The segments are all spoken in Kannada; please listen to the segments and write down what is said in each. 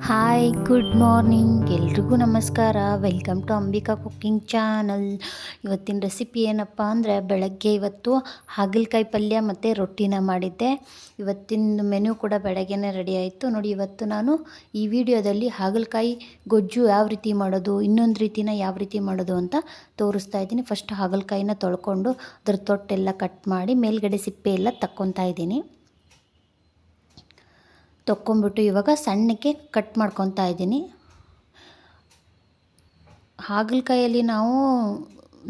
ಹಾಯ್ ಗುಡ್ ಮಾರ್ನಿಂಗ್ ಎಲ್ರಿಗೂ ನಮಸ್ಕಾರ. Welcome to Ambika cooking channel ಇವತ್ತಿನ ರೆಸಿಪಿ ಏನಪ್ಪ ಅಂದರೆ ಬೆಳಗ್ಗೆ ಇವತ್ತು ಹಾಗಲಕಾಯಿ ಪಲ್ಯ ಮತ್ತು ರೊಟ್ಟಿನ ಮಾಡಿದ್ದೆ. ಇವತ್ತಿನ ಮೆನು ಕೂಡ ಬೆಳಗ್ಗೆನೇ ರೆಡಿ ಆಯಿತು. ನೋಡಿ, ಇವತ್ತು ನಾನು ಈ ವಿಡಿಯೋದಲ್ಲಿ ಹಾಗಲಕಾಯಿ ಗೊಜ್ಜು ಯಾವ ರೀತಿ ಮಾಡೋದು, ಇನ್ನೊಂದು ರೀತಿನ ಯಾವ ರೀತಿ ಮಾಡೋದು ಅಂತ ತೋರಿಸ್ತಾ ಇದ್ದೀನಿ. ಫಸ್ಟ್ ಹಾಗಲಕಾಯಿನ ತೊಳ್ಕೊಂಡು ಅದ್ರ ತೊಟ್ಟೆಲ್ಲ ಕಟ್ ಮಾಡಿ ಮೇಲ್ಗಡೆ ಸಿಪ್ಪೆ ಎಲ್ಲ ತಕ್ಕೊತಾ ಇದ್ದೀನಿ. ತೊಕ್ಕೊಂಬಿಟ್ಟು ಇವಾಗ ಸಣ್ಣಕ್ಕೆ ಕಟ್ ಮಾಡ್ಕೊತಾ ಇದ್ದೀನಿ. ಹಾಗಲಕಾಯಲ್ಲಿ ನಾವು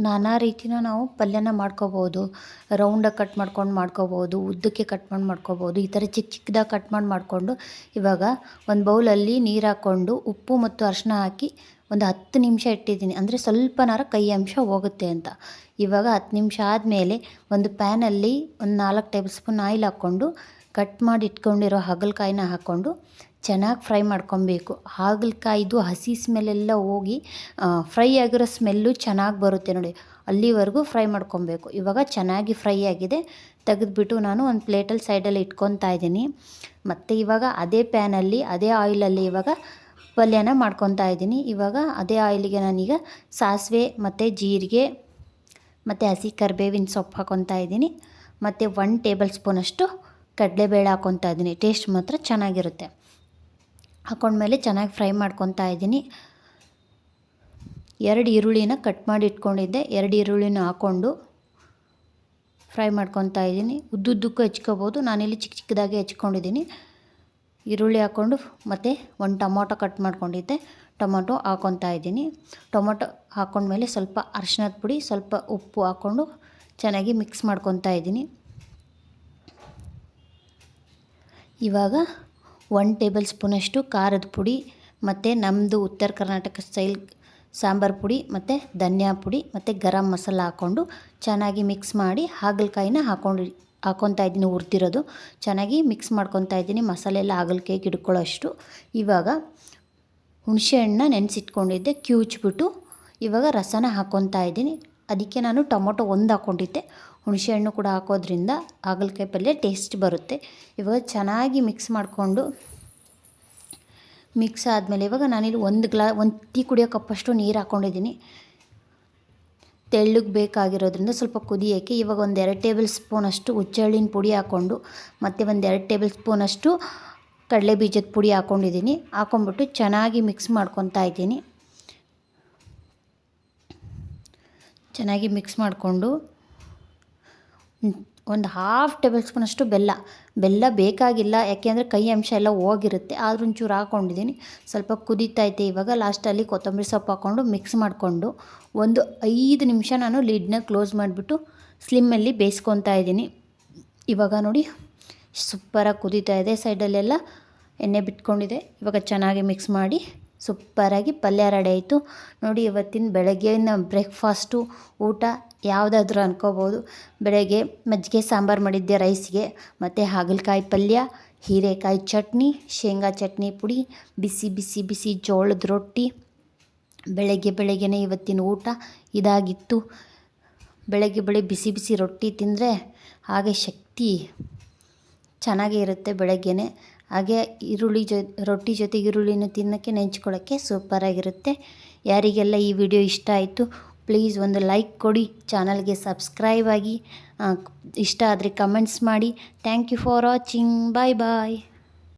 ನಾನಾ ರೀತಿನ ನಾವು ಪಲ್ಯನ ಮಾಡ್ಕೋಬೋದು. ರೌಂಡಾಗಿ ಕಟ್ ಮಾಡ್ಕೊಂಡು ಮಾಡ್ಕೋಬೋದು, ಉದ್ದಕ್ಕೆ ಕಟ್ ಮಾಡಿ ಮಾಡ್ಕೋಬೋದು, ಈ ಥರ ಚಿಕ್ಕ ಚಿಕ್ಕದಾಗಿ ಕಟ್ ಮಾಡಿ ಮಾಡಿಕೊಂಡು ಇವಾಗ ಒಂದು ಬೌಲಲ್ಲಿ ನೀರು ಹಾಕ್ಕೊಂಡು ಉಪ್ಪು ಮತ್ತು ಅರಿಶಿನ ಹಾಕಿ ಒಂದು ಹತ್ತು ನಿಮಿಷ ಇಟ್ಟಿದ್ದೀನಿ. ಅಂದರೆ ಸ್ವಲ್ಪನಾರ ಕೈ ಅಂಶ ಹೋಗುತ್ತೆ ಅಂತ. ಇವಾಗ ಹತ್ತು ನಿಮಿಷ ಆದಮೇಲೆ ಒಂದು ಪ್ಯಾನಲ್ಲಿ ಒಂದು ನಾಲ್ಕು ಟೇಬಲ್ ಸ್ಪೂನ್ ಆಯಿಲ್ ಹಾಕ್ಕೊಂಡು ಕಟ್ ಮಾಡಿ ಇಟ್ಕೊಂಡಿರೋ ಹಾಗಲಕಾಯಿನ ಹಾಕ್ಕೊಂಡು ಚೆನ್ನಾಗಿ ಫ್ರೈ ಮಾಡ್ಕೊಬೇಕು. ಹಾಗಲಕಾಯಿದು ಹಸಿ ಸ್ಮೆಲ್ಲೆಲ್ಲ ಹೋಗಿ ಫ್ರೈ ಆಗಿರೋ ಸ್ಮೆಲ್ಲು ಚೆನ್ನಾಗಿ ಬರುತ್ತೆ ನೋಡಿ. ಅಲ್ಲಿವರೆಗೂ ಫ್ರೈ ಮಾಡ್ಕೊಬೇಕು. ಇವಾಗ ಚೆನ್ನಾಗಿ ಫ್ರೈ ಆಗಿದೆ. ತೆಗೆದುಬಿಟ್ಟು ನಾನು ಒಂದು ಪ್ಲೇಟಲ್ಲಿ ಸೈಡಲ್ಲಿ ಇಟ್ಕೊತಾ ಇದ್ದೀನಿ. ಮತ್ತು ಇವಾಗ ಅದೇ ಪ್ಯಾನಲ್ಲಿ, ಅದೇ ಆಯಿಲಲ್ಲಿ ಇವಾಗ ಪಲ್ಯನ ಮಾಡ್ಕೊತಾ ಇದ್ದೀನಿ. ಇವಾಗ ಅದೇ ಆಯಿಲಿಗೆ ನಾನೀಗ ಸಾಸಿವೆ ಮತ್ತು ಜೀರಿಗೆ ಮತ್ತು ಹಸಿ ಕರಿಬೇವಿನ ಸೊಪ್ಪು ಹಾಕ್ಕೊತಾ ಇದ್ದೀನಿ. ಮತ್ತು ಒನ್ ಟೇಬಲ್ ಸ್ಪೂನಷ್ಟು ಕಡಲೆಬೇಳೆ ಹಾಕ್ಕೊತಾ ಇದ್ದೀನಿ. ಟೇಸ್ಟ್ ಮಾತ್ರ ಚೆನ್ನಾಗಿರುತ್ತೆ. ಹಾಕ್ಕೊಂಡ್ಮೇಲೆ ಚೆನ್ನಾಗಿ ಫ್ರೈ ಮಾಡ್ಕೊತಾ ಇದ್ದೀನಿ. ಎರಡು ಈರುಳ್ಳಿನ ಕಟ್ ಮಾಡಿ ಇಟ್ಕೊಂಡಿದ್ದೆ. ಎರಡು ಈರುಳ್ಳಿನ ಹಾಕ್ಕೊಂಡು ಫ್ರೈ ಮಾಡ್ಕೊತಾ ಇದ್ದೀನಿ. ಉದ್ದುದ್ದಕ್ಕೂ ಹೆಚ್ಕೋಬೋದು. ನಾನಿಲ್ಲಿ ಚಿಕ್ಕ ಚಿಕ್ಕದಾಗಿ ಹೆಚ್ಕೊಂಡಿದ್ದೀನಿ. ಈರುಳ್ಳಿ ಹಾಕ್ಕೊಂಡು ಮತ್ತು ಒಂದು ಟೊಮೊಟೊ ಕಟ್ ಮಾಡ್ಕೊಂಡಿದ್ದೆ. ಟೊಮೊಟೊ ಹಾಕ್ಕೊತಾ ಇದ್ದೀನಿ. ಟೊಮೊಟೊ ಹಾಕ್ಕೊಂಡ್ಮೇಲೆ ಸ್ವಲ್ಪ ಅರ್ಶಿನದ ಪುಡಿ, ಸ್ವಲ್ಪ ಉಪ್ಪು ಹಾಕ್ಕೊಂಡು ಚೆನ್ನಾಗಿ ಮಿಕ್ಸ್ ಮಾಡ್ಕೊತಾ ಇದ್ದೀನಿ. ಇವಾಗ ಒನ್ ಟೇಬಲ್ ಸ್ಪೂನಷ್ಟು ಖಾರದ ಪುಡಿ ಮತ್ತು ನಮ್ಮದು ಉತ್ತರ ಕರ್ನಾಟಕ ಸ್ಟೈಲ್ ಸಾಂಬಾರು ಪುಡಿ ಮತ್ತು ಧನಿಯಾ ಪುಡಿ ಮತ್ತು ಗರಂ ಮಸಾಲ ಹಾಕ್ಕೊಂಡು ಚೆನ್ನಾಗಿ ಮಿಕ್ಸ್ ಮಾಡಿ ಹಾಗಲಕಾಯಿನ ಹಾಕೊಂಡು ಹಾಕ್ಕೊತಾ ಇದ್ದೀನಿ ಹುರಿದಿರೋದು. ಚೆನ್ನಾಗಿ ಮಿಕ್ಸ್ ಮಾಡ್ಕೊತಾ ಇದ್ದೀನಿ ಮಸಾಲೆ ಎಲ್ಲ ಹಾಗಲಕಾಯಿಗೆ ಹಿಡ್ಕೊಳ್ಳೋ ಅಷ್ಟು ಇವಾಗ ಹುಣಸೆಹಣ್ಣ ನೆನೆಸಿಟ್ಕೊಂಡಿದ್ದೆ, ಕ್ಯೂಚ್ಬಿಟ್ಟು ಇವಾಗ ರಸನ ಹಾಕ್ಕೊತಾ ಇದ್ದೀನಿ. ಅದಕ್ಕೆ ನಾನು ಟೊಮೊಟೊ ಒಂದು ಹಾಕ್ಕೊಂಡಿದ್ದೆ. ಹುಣಸೆಹಣ್ಣು ಕೂಡ ಹಾಕೋದ್ರಿಂದ ಹಾಗಲಕಾಯಿ ಪಲ್ಯ ಟೇಸ್ಟ್ ಬರುತ್ತೆ. ಇವಾಗ ಚೆನ್ನಾಗಿ ಮಿಕ್ಸ್ ಮಾಡಿಕೊಂಡು ಮಿಕ್ಸ್ ಆದಮೇಲೆ ಇವಾಗ ನಾನಿಲ್ಲಿ ಒಂದು ಗ್ಲಾ ಒಂದು ಟೀ ಕುಡಿಯೋ ಕಪ್ಪಷ್ಟು ನೀರು ಹಾಕ್ಕೊಂಡಿದ್ದೀನಿ. ತೆಳ್ಳಗೆ ಬೇಕಾಗಿರೋದ್ರಿಂದ ಸ್ವಲ್ಪ ಕುದಿಯೋಕ್ಕೆ ಇವಾಗ ಒಂದು ಎರಡು ಟೇಬಲ್ ಸ್ಪೂನಷ್ಟು ಹುಚ್ಚಳ್ಳಿನ ಪುಡಿ ಹಾಕ್ಕೊಂಡು ಮತ್ತು ಒಂದು ಎರಡು ಟೇಬಲ್ ಸ್ಪೂನಷ್ಟು ಕಡಲೆ ಬೀಜದ ಪುಡಿ ಹಾಕ್ಕೊಂಡಿದ್ದೀನಿ. ಹಾಕ್ಕೊಂಬಿಟ್ಟು ಚೆನ್ನಾಗಿ ಮಿಕ್ಸ್ ಮಾಡ್ಕೊತಾ ಇದ್ದೀನಿ. ಚೆನ್ನಾಗಿ ಮಿಕ್ಸ್ ಮಾಡಿಕೊಂಡು ಒಂದು ಹಾಫ್ ಟೇಬಲ್ ಸ್ಪೂನಷ್ಟು ಬೆಲ್ಲ. ಬೆಲ್ಲ ಬೇಕಾಗಿಲ್ಲ ಯಾಕೆಂದರೆ ಕೈ ಅಂಶ ಎಲ್ಲ ಹೋಗಿರುತ್ತೆ. ಆದ್ರೂ ಒಂಚೂರು ಹಾಕ್ಕೊಂಡಿದ್ದೀನಿ ಸ್ವಲ್ಪ ಕುದೀತೈತೆ ಇವಾಗ. ಲಾಸ್ಟಲ್ಲಿ ಕೊತ್ತಂಬರಿ ಸೊಪ್ಪು ಹಾಕ್ಕೊಂಡು ಮಿಕ್ಸ್ ಮಾಡಿಕೊಂಡು ಒಂದು ಐದು ನಿಮಿಷ ನಾನು ಲಿಡ್ನ ಕ್ಲೋಸ್ ಮಾಡಿಬಿಟ್ಟು ಸ್ಲಿಮ್ಮಲ್ಲಿ ಬೇಯಿಸ್ಕೊತಾ ಇದ್ದೀನಿ. ಇವಾಗ ನೋಡಿ, ಸೂಪರಾಗಿ ಕುದೀತಾ ಇದೆ. ಸೈಡಲ್ಲೆಲ್ಲ ಎಣ್ಣೆ ಬಿಟ್ಕೊಂಡಿದೆ. ಇವಾಗ ಚೆನ್ನಾಗಿ ಮಿಕ್ಸ್ ಮಾಡಿ ಸೂಪರಾಗಿ ಪಲ್ಯ ರೆಡಿ ಆಯಿತು. ನೋಡಿ, ಇವತ್ತಿನ ಬೆಳಗ್ಗಿನ ಬ್ರೇಕ್ಫಾಸ್ಟು, ಊಟ ಯಾವುದಾದ್ರೂ ಅನ್ಕೋಬೋದು. ಬೆಳಗ್ಗೆ ಮಜ್ಜಿಗೆ, ಸಾಂಬಾರು ಮಾಡಿದ್ದೆ ರೈಸ್ಗೆ. ಮತ್ತು ಹಾಗಲಕಾಯಿ ಪಲ್ಯ, ಹೀರೆಕಾಯಿ ಚಟ್ನಿ, ಶೇಂಗಾ ಚಟ್ನಿ ಪುಡಿ, ಬಿಸಿ ಬಿಸಿ ಬಿಸಿ ಜೋಳದ ರೊಟ್ಟಿ. ಬೆಳಗ್ಗೆ, ಬೆಳಗ್ಗೆನೇ ಇವತ್ತಿನ ಊಟ ಇದಾಗಿತ್ತು. ಬೆಳಗ್ಗೆ ಬೆಳಗ್ಗೆ ಬಿಸಿ ಬಿಸಿ ರೊಟ್ಟಿ ತಿಂದರೆ ಹಾಗೆ ಶಕ್ತಿ ಚೆನ್ನಾಗೇ ಇರುತ್ತೆ ಬೆಳಗ್ಗೆನೇ. ಹಾಗೆ ಈರುಳ್ಳಿ ಜೊ, ರೊಟ್ಟಿ ಜೊತೆಗೆ ಈರುಳ್ಳಿನ ತಿನ್ನೋಕ್ಕೆ ನೆಂಚ್ಕೊಳ್ಳೋಕ್ಕೆ ಸೂಪರಾಗಿರುತ್ತೆ ಯಾರಿಗೆಲ್ಲ ಈ ವಿಡಿಯೋ ಇಷ್ಟ ಆಯಿತು ಪ್ಲೀಸ್ ಒಂದು ಲೈಕ್ ಕೊಡಿ ಚಾನಲ್ಗೆ ಸಬ್ಸ್ಕ್ರೈಬ್ ಆಗಿ ಇಷ್ಟ ಆದರೆ ಕಮೆಂಟ್ಸ್ ಮಾಡಿ. Thank you for watching bye bye